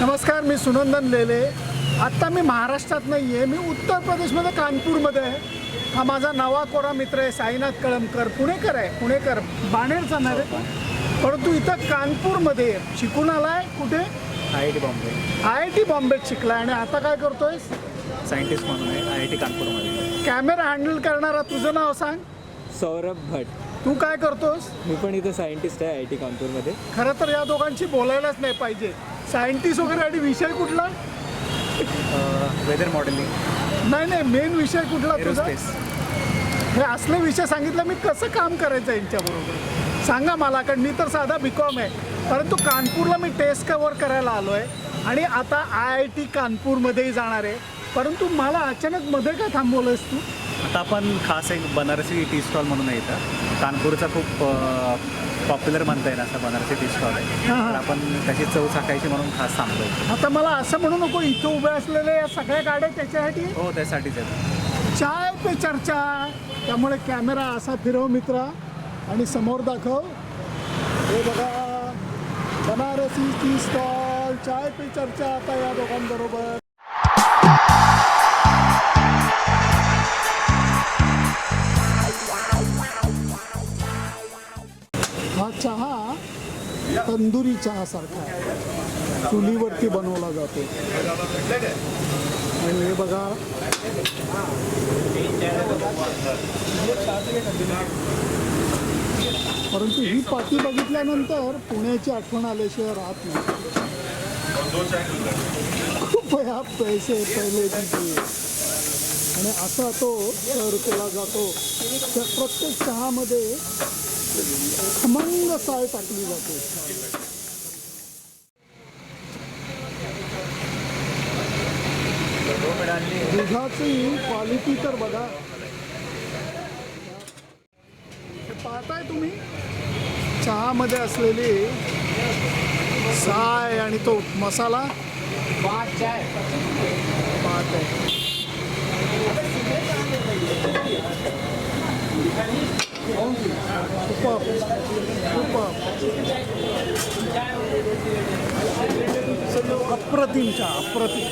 नमस्कार मी सुनंदन लेले. आत्ता मी महाराष्ट्रात नाही आहे मी उत्तर प्रदेशमध्ये कानपूरमध्ये आहे. हा माझा नवा कोरा मित्र आहे साईनाथ कळमकर. पुणेकर आहे पुणेकर. बाणेरचा नाही रे. परंतु इथं कानपूरमध्ये शिकून आला आहे कुठे? I I T Bombay. I I T बॉम्बेत शिकला आणि आता काय करतोय सायंटिस्ट म्हणून आहे आय आय टी कानपूरमध्ये. कॅमेरा हँडल करणारा तुझं नाव सांग. सौरभ भट तू काय करतोस? मी पण इथं सायंटिस्ट आहे आय टी कानपूरमध्ये. खरं तर या दोघांशी बोलायलाच नाही पाहिजे. सायंटिस्ट वगैरे आणि विषय कुठला? वेदर मॉडेलिंग नाही नाही मेन विषय कुठला तुझा? हे असले विषय सांगितलं मी कसं काम करायचं यांच्याबरोबर? सांगा मला कारण मी तर साधा बी कॉम आहे. परंतु कानपूरला मी टेस्ट कव्हर करायला आलो आहे आणि आता आय आय टी कानपूरमध्येही जाणार आहे. परंतु मला अचानक मध्ये काय थांबवलंयस तू? आता आपण खास एक बनारसी टी स्टॉल म्हणून आहे इथं. कानपूरचा खूप पॉप्युलर म्हणता येईल असं बनारसी टी स्टॉल आहे. हां, हां. तर आपण त्याची चव चाकायची म्हणून खास थांबलो आता मला असं म्हणू नको इथं उभ्या असलेल्या या सगळ्या गाड्या त्याच्यासाठी. हो त्यासाठीच आहे. चाय पे चर्चा. त्यामुळे कॅमेरा असा फिरव मित्रा. आणि समोर दाखव. हे बघा बनारसी टी स्टॉल चाय पे चर्चा आता या दोघांबरोबर. तंदुरी चहासारखा आहे. चुलीवरती बनवला जातो. आणि हे बघा. परंतु ही पाती बघितल्यानंतर पुण्याची आठवण आल्याशिवाय राहत नाही. खूप पैसे पहिले तिथे आणि असा तो सर केला जातो. त्या प्रत्येक चहामध्ये खमंग साय टाकली जाते. दुधाची क्वालिटी तर बघा. पाहताय तुम्ही? चहामध्ये असलेली साय आणि तो मसाला. पाहत आहे Superb. Superb. अप्रतिम चहा अप्रतिम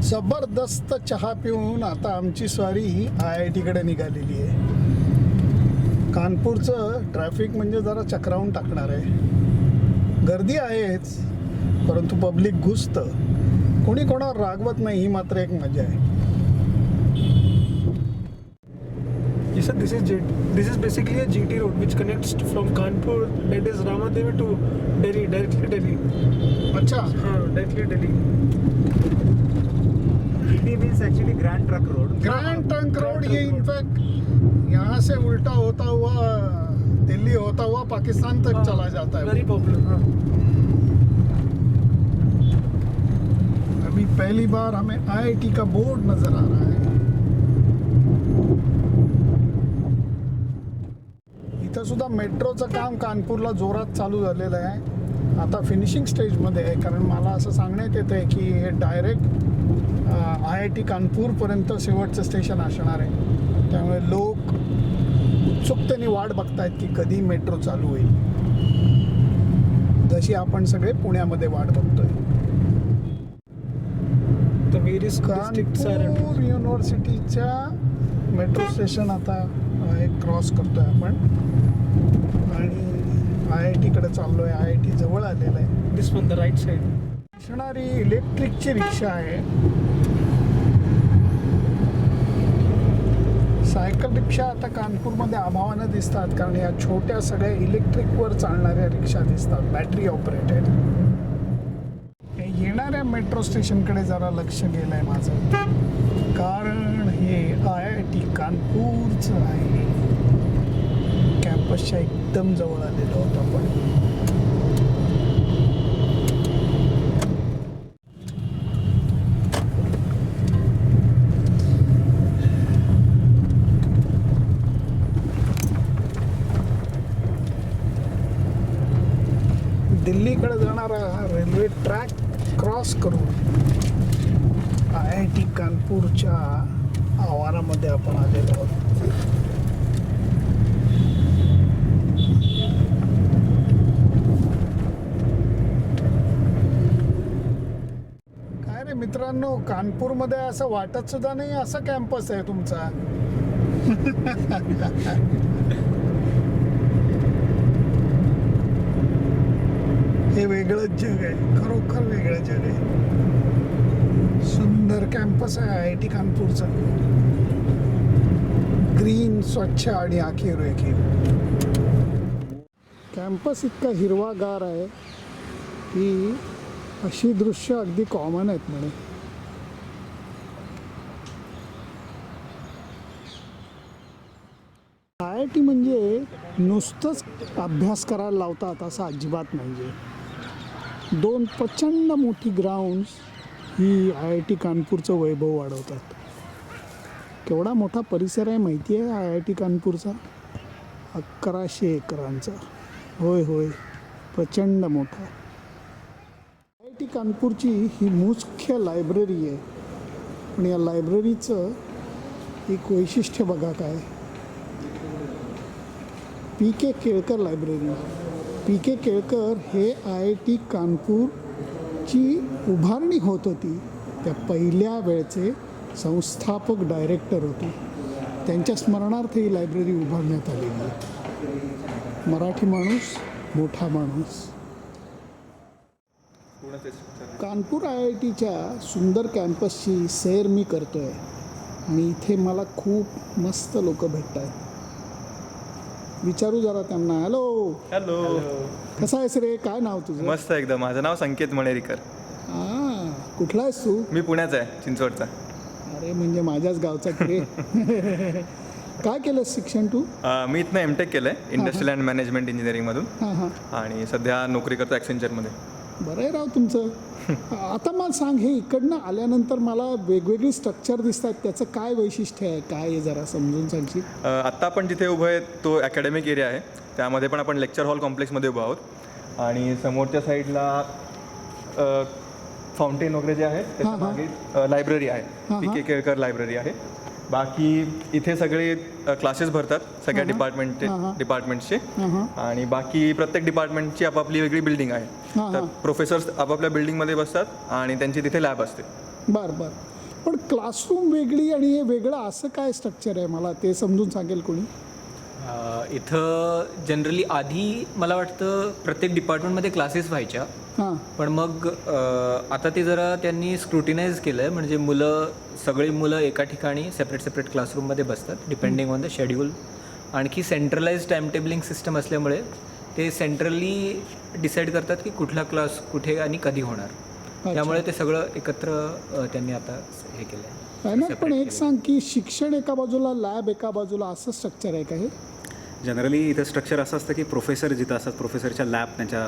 जबरदस्त चहा पिऊन आता आमची स्वारी ही आय आय टीकडे निघालेली आहे कानपूरचं ट्रॅफिक म्हणजे जरा चक्रावून टाकणार आहे गर्दी आहेच परंतु पब्लिक घुसतं कुणी कोणा रागवत नाही ही मात्र एक मज़ा आहे. This is this is basically a G road which connects from Kanpur that is Ramadevi to Delhi directly Delhi अच्छा. हाँ डायरेक्टली डेली से उल्टा होता हुआ दिल्ली होता हुआ पाकिस्तान तक चला जाता है वेरी पॉपुलर पहली बार हमें आईआईटी का बोर्ड नजर आ रहा है। इथं सुद्धा मेट्रोचं काम कानपूरला जोरात चालू झालेलं आहे. आता फिनिशिंग स्टेजमध्ये आहे कारण मला असं सांगण्यात येतं आहे की हे डायरेक्ट आय आय टी कानपूरपर्यंत शेवटचं स्टेशन असणार आहे. त्यामुळे लोक उत्सुकतेने वाट बघतायत की कधी मेट्रो चालू होईल. जशी आपण सगळे पुण्यामध्ये वाट बघतोय. कानपूर युनिव्हर्सिटीच्या मेट्रो स्टेशन आता एक क्रॉस करतोय आपण. आणि आय आय टीकडे चाललोय आय आय टी जवळ आलेलं आहे. This one, the right side. असणारी इलेक्ट्रिकची रिक्षा आहे. सायकल रिक्षा आता कानपूरमध्ये अभावानं दिसतात कारण या छोट्या सगळ्या इलेक्ट्रिकवर चालणाऱ्या रिक्षा दिसतात. बॅटरी ऑपरेटेड येणाऱ्या मेट्रो स्टेशनकडे जरा लक्ष गेलं आहे माझं. कारण हे आय आय टी कानपूरचं आहे. कॅम्पसच्या एकदम जवळ आलेलो होतो आपण. दिल्लीकडे जाणारा हा रेल्वे ट्रॅक क्रॉस करून आय आय टी कानपूरच्या आवारामध्ये आपण आलेलो आहोत. काय रे मित्रांनो कानपूरमध्ये असं वाटत सुद्धा नाही असा कॅम्पस आहे तुमचा. हे वेगळंच जग आहे. खरोखर वेगळं जग आहे. सुंदर कॅम्पस आहे आय आय टी कानपूरचा. ग्रीन स्वच्छ आणि आखीर रेखीव कॅम्पस इतका हिरवागार आहे की अशी दृश्य अगदी कॉमन आहेत म्हणे. आय आय टी म्हणजे नुसतंच अभ्यास करायला लावतात असं अजिबात नाही दोन प्रचंड मोठी ग्राउंड्स ही आय आय टी कानपूरचं वैभव वाढवतात. केवढा मोठा परिसर आहे माहिती आहे आय आय टी कानपूरचा? अकराशे एकरांचा. होय होय. प्रचंड मोठा. आय आय टी कानपूरची ही मुख्य लायब्ररी आहे. पण या लायब्ररीचं एक वैशिष्ट्य बघा काय. P K Kelkar library P K Kelkar हे आय आय टी कानपूरची उभारणी होत होती. त्या पहिल्या वेळचे संस्थापक डायरेक्टर होते. त्यांच्या स्मरणार्थ ही लायब्ररी उभारण्यात आलेली आहे. मराठी माणूस मोठा माणूस. कानपूर आय आय टीच्या सुंदर कॅम्पसची सैर मी करतो आहे आणि इथे मला खूप मस्त लोक भेटत आहेत विचारू जरा त्यांना. हॅलो हॅलो कसा आहेस रे? काय नाव तुझं? मस्त एकदम. माझं नाव संकेत मणेरीकर. हा. कुठला आहेस तू? मी पुण्याचा आहे चिंचवडचा. अरे म्हणजे माझ्याच गावचा की रे. काय केलं शिक्षण तू? अं, मी इथनं एम टेक केलं आहे इंडस्ट्रियल अँड मॅनेजमेंट इंजिनिअरिंगमधून हां हां. आणि सध्या नोकरी करतो ॲक्सेंचरमध्ये बरं आहे राव तुमचं. आता मला सांग हे इकडनं आल्यानंतर मला वेगवेगळी स्ट्रक्चर दिसत आहेत त्याचं काय वैशिष्ट्य आहे? काय आहे जरा समजून सांगशील? आत्ता आपण जिथे उभं आहे तो अकॅडमिक एरिया आहे. त्यामध्ये पण आपण लेक्चर हॉल कॉम्प्लेक्समध्ये उभं आहोत. आणि समोरच्या साईडला फाउंटेन वगैरे जे आहे त्याच्यामागे लायब्ररी आहे. पी के केळकर लायब्ररी आहे. बाकी इथे सगळे क्लासेस भरतात सगळ्या डिपार्टमेंटचे डिपार्टमेंटचे आणि बाकी प्रत्येक डिपार्टमेंटची आपापली वेगळी बिल्डिंग आहे. तर. प्रोफेसर्स आपापल्या बिल्डिंगमध्ये बसतात आणि त्यांची तिथे लॅब असते. बरं बरं. पण क्लासरूम वेगळी आणि हे वेगळं असं काय स्ट्रक्चर आहे? मला ते समजून सांगेल कोणी? इथं जनरली आधी मला वाटतं प्रत्येक डिपार्टमेंटमध्ये क्लासेस व्हायच्या. हां. पण मग अ, आता ते जरा त्यांनी स्क्रुटिनाइज केलं आहे म्हणजे मुलं सगळी मुलं एका ठिकाणी सेपरेट सेपरेट क्लासरूममध्ये बसतात डिपेंडिंग ऑन द शेड्यूल आणखी सेंट्रलाइज टाइम टेबलिंग सिस्टम असल्यामुळे ते सेंट्रली डिसाईड करतात की कुठला क्लास कुठे आणि कधी होणार. त्यामुळे ते सगळं एकत्र अ, त्यांनी आता हे केलं आहे पण एक सांग की शिक्षण एका बाजूला लॅब एका बाजूला असं स्ट्रक्चर आहे का हे? जनरली इथं स्ट्रक्चर असं असतं की प्रोफेसर जिथं असतात प्रोफेसरच्या लॅब त्यांच्या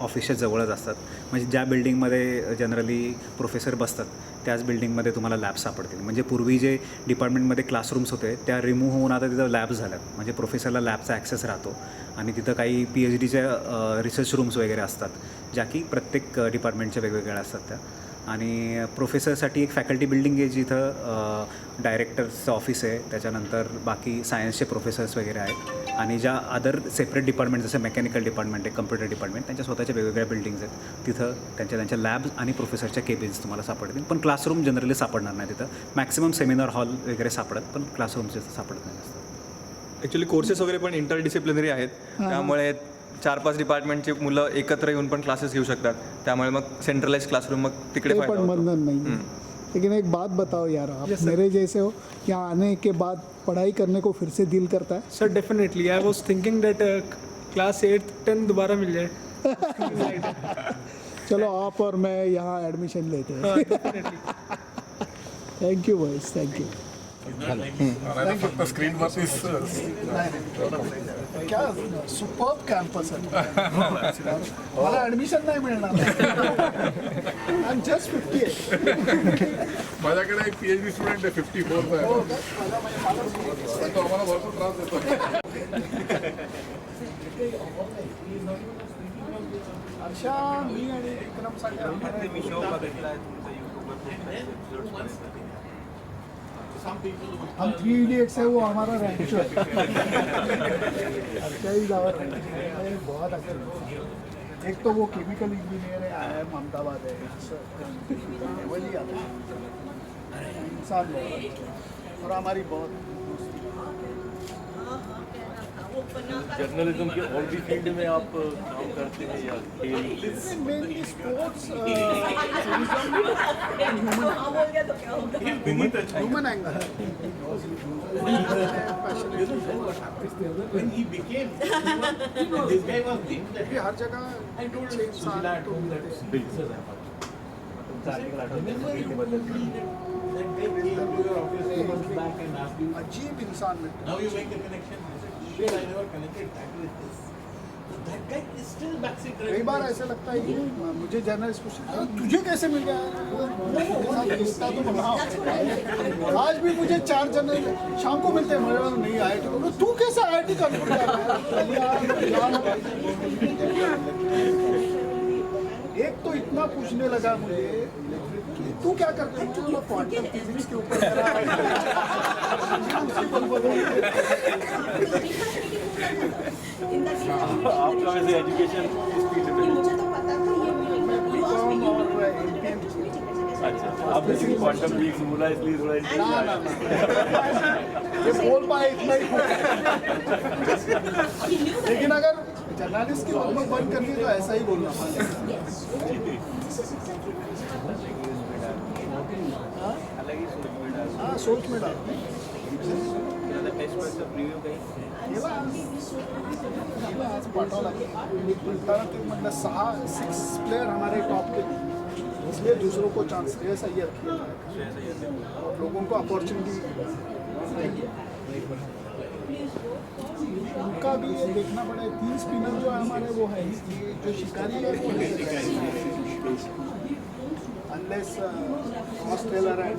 ऑफिसच्या जवळच असतात. म्हणजे ज्या बिल्डिंगमध्ये जनरली प्रोफेसर बसतात त्याच बिल्डिंगमध्ये तुम्हाला लॅब सापडतील. म्हणजे पूर्वी जे डिपार्टमेंटमध्ये क्लासरूम्स होते त्या रिमूव्ह होऊन आता तिथं लॅब्स झाल्यात. म्हणजे प्रोफेसरला लॅबचा ॲक्सेस राहतो. आणि तिथं काही पी एच डीच्या रिसर्च रूम्स वगैरे असतात ज्या की प्रत्येक डिपार्टमेंटच्या वेगवेगळ्या असतात त्या. आणि प्रोफेसरसाठी एक फॅकल्टी बिल्डिंग आहे जिथं डायरेक्टर्सचं ऑफिस आहे. त्याच्यानंतर बाकी सायन्सचे प्रोफेसर्स वगैरे आहेत. आणि ज्या अदर सेपरेट डिपार्टमेंट जसं मेकॅनिकल डिपार्टमेंट आहे कम्प्युटर डिपार्टमेंट त्यांच्या स्वतःच्या वेगवेगळ्या बिल्डिंग्स आहेत. तिथं त्यांच्या त्यांच्या लॅब्स आणि प्रोफेसरच्या केबिन्स तुम्हाला सापडतील. पण क्लासरूम जनरली सापडणार नाही तिथं. मॅक्सिमम सेमिनार हॉल वगैरे सापडत पण क्लासरूम्स सापडत नाही जास्त. ॲक्च्युली कोर्सेस वगैरे पण इंटरडिसिप्लिनरी आहेत. त्यामुळे चार पाच डिपार्टमेंटची मुलं एकत्र येऊन पण क्लासेस घेऊ शकतात. त्यामुळे मग सेंट्रलाइज क्लासरूम मग तिकडे फायदा पण होतो. बंधन नहीं. लेकिन एक बात बताओ यार आप. मेरे जैसे हो यहाँ आने के बाद पढ़ाई करने को फिर से दिल करता है? Sir definitely I was thinking that class eight ten दोबारा मिल जाए. चलो आप और मैं यहाँ एडमिशन लेते हैं. Thank you boys thank you फक्त स्क्रीनवरती क्या सुपर कॅम्पस आहे. मला ऍडमिशन नाही मिळणार. आय एम जस्ट फिफ्टी माझ्याकडे एक पीएचडी स्टुडंट आहे फिफ्टी आहे. तो आम्हाला भरपूर त्रास देतो. अच्छा मी आणि विक्रम हम थ्री इडियट्स है वो हमारा है। अच्छा ही। बहुत अच्छा एक तो वो केमिकल इंजीनियर है आया है अहमदाबाद है। इंसान बहुत और हमारी बहुत जर्नलिज्म की और भी फील्ड में आप काम करते हैं या खेल mainly sports human angle when he became this guy was named that हर जगह छह इंसान तो मिलते हैं। that and asked you अजीब इंसान मिलते now you make the connection I I never connected that with this. So that guy is still backseat कई बार ऐसा लगता है कि मुझे जर्नलिस्ट पूछते "अरे, तुझे कैसे मिल गया? रिश्ता तो बनाओ आज भी मुझे चार जर्नल शाम को मिलते हैं मेरे नहीं आई टी तू कैसे आई टी कानपुर है? एक तो इतना पूछने लगा मुझे तू क्या करते हो? मुझे क्वांटम फिजिक्स के ऊपर मेरा उसी बल बल आपका वैसे एजुकेशन किस फील्ड में मुझे तो पता था ये बीकॉम और एम अच्छा आप बेसिकली क्वांटम वीक्स बोला इसलिए थोड़ा ना ना ना। ये बोल पाए इतना ही। लेकिन अगर जर्नलिस्ट की नॉर्मल बंद करनी है तो ऐसा ही बोलना पड़ेगा हाँ? सोच में डाल। केला केला आज पाठवला कारण ते मतलब सहा सिक्स प्लेयर हमारे टॉप के इसलिए दूसरों को चांस दे सही और लोगों को अपॉर्चुनिटी उनका भी ये देखना पड़े तीन स्पिनर जो है हमारे वो है जो शिकारी है वो अनलेस ऑस्ट्रेलर एंड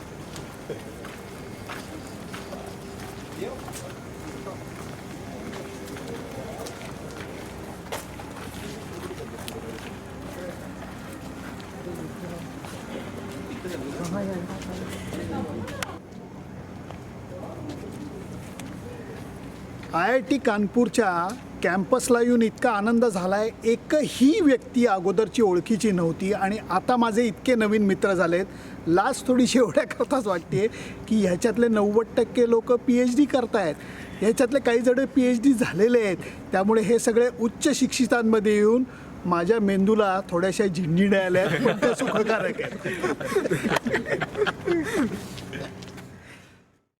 टी कानपूरच्या कॅम्पसला येऊन इतका आनंद झाला आहे एकही व्यक्ती अगोदरची ओळखीची नव्हती आणि आता माझे इतके नवीन मित्र झालेत. लास्ट थोडीशी एवढ्याकरताच वाटते की ह्याच्यातले नव्वद टक्के लोक पी एच डी करतायत. ह्याच्यातले काही जण पी एच डी झालेले आहेत. त्यामुळे हे सगळे उच्च शिक्षितांमध्ये येऊन माझ्या मेंदूला थोड्याशा झिंडी आल्या आहेत. सुखकारक आहेत.